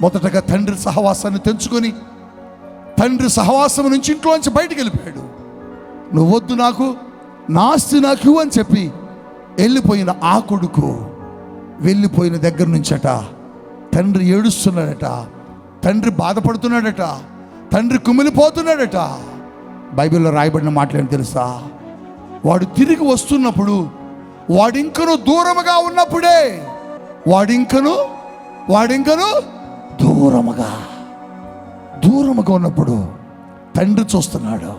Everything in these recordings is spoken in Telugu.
మొదటగా తండ్రి సహవాసాన్ని తెంచుకొని తండ్రి సహవాసం నుంచి ఇంట్లోంచి బయటికి వెళ్ళిపోయాడు. నువ్వొద్దు నాకు నాస్తి నాకు అని చెప్పి వెళ్ళిపోయిన ఆ కొడుకు వెళ్ళిపోయిన దగ్గర నుంచట తండ్రి ఏడుస్తున్నాడట తండ్రి బాధపడుతున్నాడట తండ్రి కుమిలిపోతున్నాడట. బైబిల్లో రాయబడిన మాటలేంటి తెలుసా? వాడు తిరిగి వస్తున్నప్పుడు వాడింకను దూరముగా ఉన్నప్పుడే వాడింకను వాడింకను దూరముగా. దూరముగా ఉన్నప్పుడు తండ్రి చూస్తున్నాడు.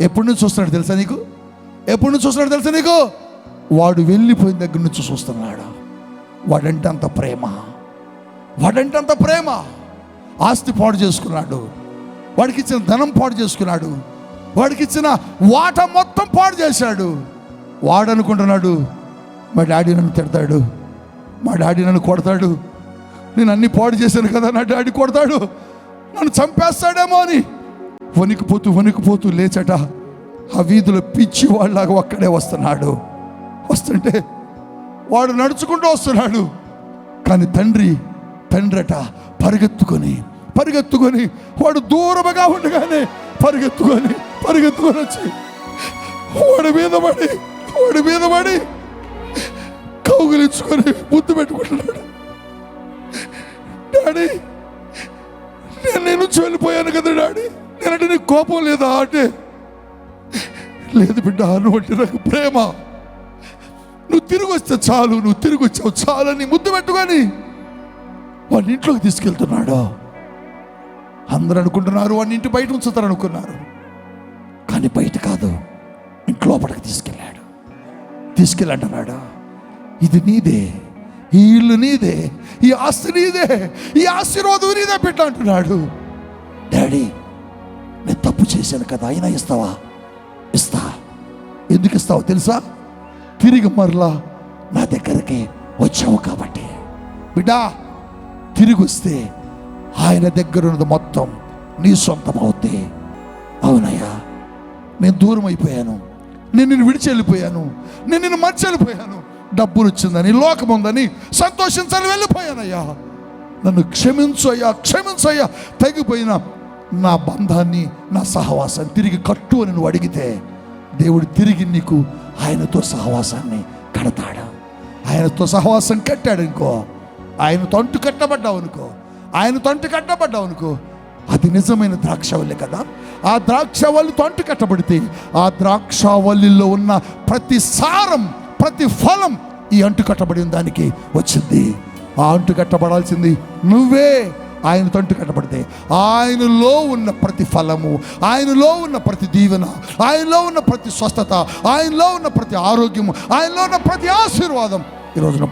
ఎప్పటి నుంచి చూస్తున్నాడు తెలుసా నీకు? ఎప్పటి నుంచి చూస్తున్నాడు తెలుసా నీకు? వాడు వెళ్ళిపోయిన దగ్గర నుంచి చూస్తున్నాడు. వాడంటే అంత ప్రేమ. వాడంటే అంత ప్రేమ. ఆస్తి పాడు చేసుకున్నాడు. వాడికి ఇచ్చిన ధనం పాడు చేసుకున్నాడు. వాడికి ఇచ్చిన వాట మొత్తం పాడు చేశాడు. వాడు అనుకుంటున్నాడు మా డాడీ నన్ను తిడతాడు. మా డాడీ నన్ను కొడతాడు. నేను అన్ని పాడు చేశాను కదా నా డాడీ కొడతాడు. నన్ను చంపేస్తాడేమో అని. వణికిపోతూ వణికిపోతూ లేచట. ఆ వీధిలో పిచ్చి వాళ్ళలాగా ఒక్కడే వస్తున్నాడు. వస్తుంటే వాడు నడుచుకుంటూ వస్తున్నాడు. కానీ తండ్రి తండ్రట పరిగెత్తుకొని పరిగెత్తుకొని వాడు దూరముగా ఉండగానే పరిగెత్తుకొని పరిగెత్తుకొని వచ్చి వాడి మీద పడి వాడి మీద పడి కౌగులించుకొని ముద్దు పెట్టుకుంటున్నాడు. డాడీ. నేను నేను వెళ్ళిపోయాను కదా డాడీ. నేనంటే నీకు కోపం లేదా అంటే? లేదు బిడ్డ నువ్వు అంటే నాకు ప్రేమ. నువ్వు తిరిగి వస్తే చాలు నువ్వు తిరిగి వచ్చావు చాలని ముద్దు పెట్టుకొని వాడిని ఇంట్లోకి తీసుకెళ్తున్నాడు? అందరూ అనుకుంటున్నారు వాడిని ఇంటి బయట ఉంచుతారు అనుకున్నారు. కానీ బయట కాదు ఇంట్లోపటికి తీసుకెళ్ళాడు. తీసుకెళ్ళంటున్నాడు? ఇది నీదే. ఈ ఇల్లు నీదే ఈ ఆస్తి నీదే ఈ ఆశీర్వాదం నీదే బిడ్డ అంటున్నాడు. డాడీ నేను తప్పు చేశాను కదా అయినా ఇస్తావా? ఇస్తా. ఎందుకు ఇస్తావో తెలుసా? తిరిగి మరలా నా దగ్గరికి వచ్చావు కాబట్టి. బిడ్డా తిరిగి వస్తే ఆయన దగ్గర ఉన్నది మొత్తం నీ సొంతం అవుతే అవునయ్యా నేను దూరం అయిపోయాను. నేను నిన్ను విడిచి వెళ్ళిపోయాను. నేను నిన్ను మర్చి వెళ్ళిపోయాను. డబ్బులు వచ్చిందని లోకం ఉందని సంతోషించాలని వెళ్ళిపోయానయ్యా. నన్ను క్షమించు అయ్యా క్షమించు అయ్యా. తగ్గిపోయిన నా బంధాన్ని నా సహవాసాన్ని తిరిగి కట్టు అని నువ్వు అడిగితే దేవుడు తిరిగి నీకు ఆయనతో సహవాసాన్ని కడతాడు. ఆయనతో సహవాసం కట్టాడు అనుకో ఆయన తంటు కట్టబడ్డావు అనుకో ఆయన తంటు కట్టబడ్డావు అనుకో అది నిజమైన ద్రాక్షవల్లి కదా. ఆ ద్రాక్షవల్లి తంటు కట్టబడితే ఆ ద్రాక్షవల్లిలో ఉన్న ప్రతి సారం ప్రతి ఫలం ఈ అంటు కట్టబడిన దానికి వచ్చింది. ఆ అంటు కట్టబడాల్సింది నువ్వే. ఆయన తంటు కట్టబడితే ఆయనలో ఉన్న ప్రతి ఫలము ఆయనలో ఉన్న ప్రతి దీవెన ఆయనలో ఉన్న ప్రతి స్వస్థత ఆయనలో ఉన్న ప్రతి ఆరోగ్యము ఆయనలో ఉన్న ప్రతి ఆశీర్వాదం ఈ రోజున